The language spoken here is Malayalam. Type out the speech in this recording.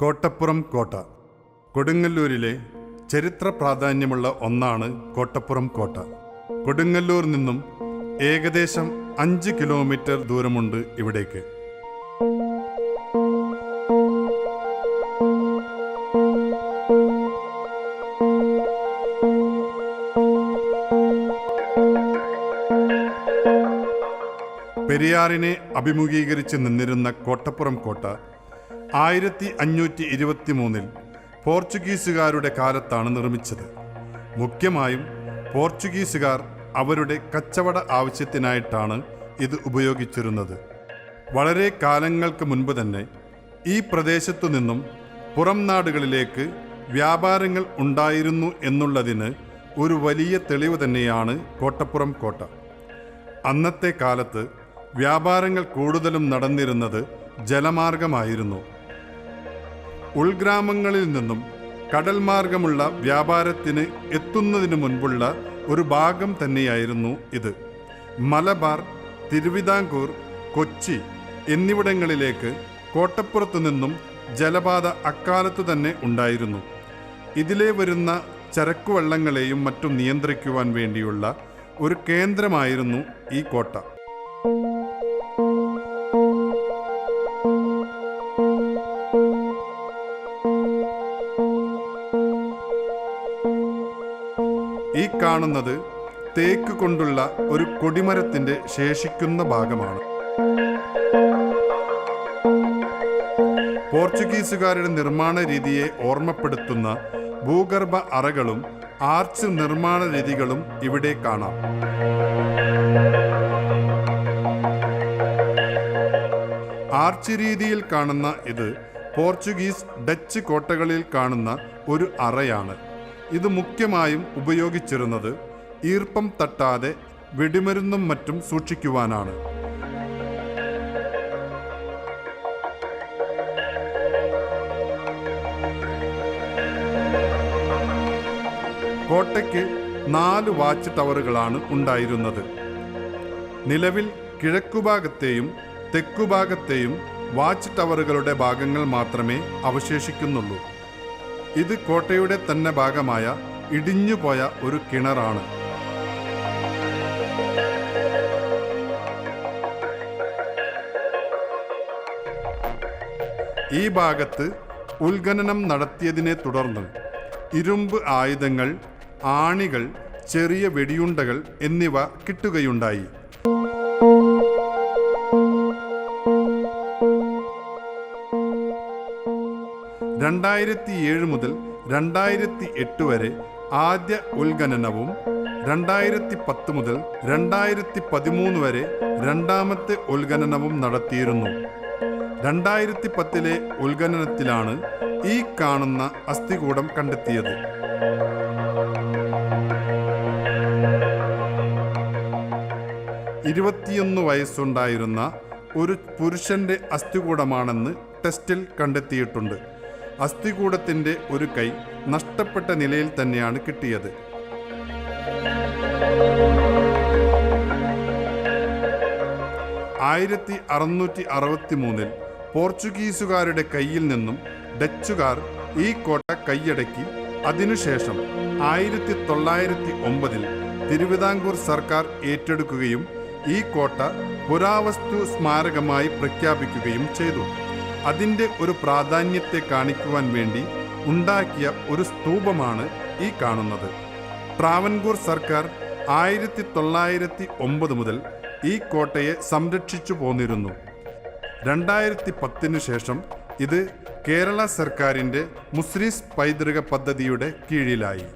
കോട്ടപ്പുറം കോട്ട. കൊടുങ്ങല്ലൂരിലെ ചരിത്ര പ്രാധാന്യമുള്ള ഒന്നാണ് കോട്ടപ്പുറം കോട്ട. കൊടുങ്ങല്ലൂർ നിന്നും ഏകദേശം അഞ്ച് കിലോമീറ്റർ ദൂരമുണ്ട് ഇവിടേക്ക്. പെരിയാറിനെ അഭിമുഖീകരിച്ച് നിന്നിരുന്ന കോട്ടപ്പുറം കോട്ട ആയിരത്തി അഞ്ഞൂറ്റി ഇരുപത്തി മൂന്നിൽ പോർച്ചുഗീസുകാരുടെ കാലത്താണ് നിർമ്മിച്ചത്. മുഖ്യമായും പോർച്ചുഗീസുകാർ അവരുടെ കച്ചവട ആവശ്യത്തിനായിട്ടാണ് ഇത് ഉപയോഗിച്ചിരുന്നത്. വളരെ കാലങ്ങൾക്ക് മുൻപ് തന്നെ ഈ പ്രദേശത്തു നിന്നും പുറം നാടുകളിലേക്ക് വ്യാപാരങ്ങൾ ഉണ്ടായിരുന്നു എന്നുള്ളതിന് ഒരു വലിയ തെളിവ് തന്നെയാണ് കോട്ടപ്പുറം കോട്ട. അന്നത്തെ കാലത്ത് വ്യാപാരങ്ങൾ കൂടുതലും നടന്നിരുന്നത് ജലമാർഗമായിരുന്നു. ഉൾഗ്രാമങ്ങളിൽ നിന്നും കടൽ മാർഗമുള്ള വ്യാപാരത്തിന് എത്തുന്നതിന് മുൻപുള്ള ഒരു ഭാഗം തന്നെയായിരുന്നു ഇത്. മലബാർ തിരുവിതാംകൂർ കൊച്ചി എന്നിവിടങ്ങളിലേക്ക് കോട്ടപ്പുറത്തു നിന്നും ജലപാത അക്കാലത്തു തന്നെ ഉണ്ടായിരുന്നു. ഇതിലെ വരുന്ന ചരക്കുവള്ളങ്ങളെയും മറ്റും നിയന്ത്രിക്കുവാൻ വേണ്ടിയുള്ള ഒരു കേന്ദ്രമായിരുന്നു ഈ കോട്ട. ഈ കാണുന്നത് തേക്ക് കൊണ്ടുള്ള ഒരു കൊടിമരത്തിന്റെ ശേഷിക്കുന്ന ഭാഗമാണ്. പോർച്ചുഗീസുകാരുടെ നിർമ്മാണ രീതിയെ ഓർമ്മപ്പെടുത്തുന്ന ഭൂഗർഭ അറകളും ആർച്ച് നിർമ്മാണ രീതികളും ഇവിടെ കാണാം. ആർച്ച് രീതിയിൽ കാണുന്ന ഇത് പോർച്ചുഗീസ് ഡച്ച് കോട്ടകളിൽ കാണുന്ന ഒരു അറയാണ്. ഇത് മുഖ്യമായും ഉപയോഗിച്ചിരുന്നത് ഈർപ്പം തട്ടാതെ വെടിമരുന്നും മറ്റും സൂക്ഷിക്കുവാനാണ്. കോട്ടയ്ക്ക് നാല് വാച്ച് ടവറുകളാണ് ഉണ്ടായിരുന്നത്. നിലവിൽ കിഴക്കുഭാഗത്തെയും തെക്കുഭാഗത്തെയും വാച്ച് ടവറുകളുടെ ഭാഗങ്ങൾ മാത്രമേ അവശേഷിക്കുന്നുള്ളൂ. ഇത് കോട്ടയുടെ തന്നെ ഭാഗമായ ഇടിഞ്ഞുപോയ ഒരു കിണറാണ്. ഈ ഭാഗത്ത് ഉത്ഖനനം നടത്തിയതിനെ തുടർന്ന് ഇരുമ്പ് ആയുധങ്ങൾ ആണികൾ ചെറിയ വെടിയുണ്ടകൾ എന്നിവ കിട്ടുകയുണ്ടായി. രണ്ടായിരത്തി ഏഴ് മുതൽ രണ്ടായിരത്തി എട്ട് വരെ ആദ്യ ഉത്ഖനനവും രണ്ടായിരത്തി പത്ത് മുതൽ രണ്ടായിരത്തി പതിമൂന്ന് വരെ രണ്ടാമത്തെ ഉത്ഖനനവും നടത്തിയിരുന്നു. രണ്ടായിരത്തി പത്തിലെ ഉത്ഖനനത്തിലാണ് ഈ കാണുന്ന അസ്ഥികൂടം കണ്ടെത്തിയത്. ഇരുപത്തിയൊന്ന് വയസ്സുണ്ടായിരുന്ന ഒരു പുരുഷന്റെ അസ്ഥികൂടമാണെന്ന് ടെസ്റ്റിൽ കണ്ടെത്തിയിട്ടുണ്ട്. അസ്ഥികൂടത്തിന്റെ ഒരു കൈ നഷ്ടപ്പെട്ട നിലയിൽ തന്നെയാണ് കിട്ടിയത്. ആയിരത്തി അറുന്നൂറ്റി അറുപത്തി മൂന്നിൽ പോർച്ചുഗീസുകാരുടെ കയ്യിൽ നിന്നും ഡച്ചുകാർ ഈ കോട്ട കൈയടക്കി. അതിനുശേഷം ആയിരത്തി തൊള്ളായിരത്തി ഒമ്പതിൽ തിരുവിതാംകൂർ സർക്കാർ ഏറ്റെടുക്കുകയും ഈ കോട്ട പുരാവസ്തു സ്മാരകമായി പ്രഖ്യാപിക്കുകയും ചെയ്തു. അതിന്റെ ഒരു പ്രാധാന്യത്തെ കാണിക്കുവാൻ വേണ്ടി ഉണ്ടാക്കിയ ഒരു സ്തൂപമാണ് ഈ കാണുന്നത്. ട്രാവൻകൂർ സർക്കാർ ആയിരത്തി തൊള്ളായിരത്തി ഒമ്പത് മുതൽ ഈ കോട്ടയെ സംരക്ഷിച്ചു പോന്നിരുന്നു. രണ്ടായിരത്തി പത്തിനു ശേഷം ഇത് കേരള സർക്കാരിന്റെ മുസ്രീസ് പൈതൃക പദ്ധതിയുടെ കീഴിലായി.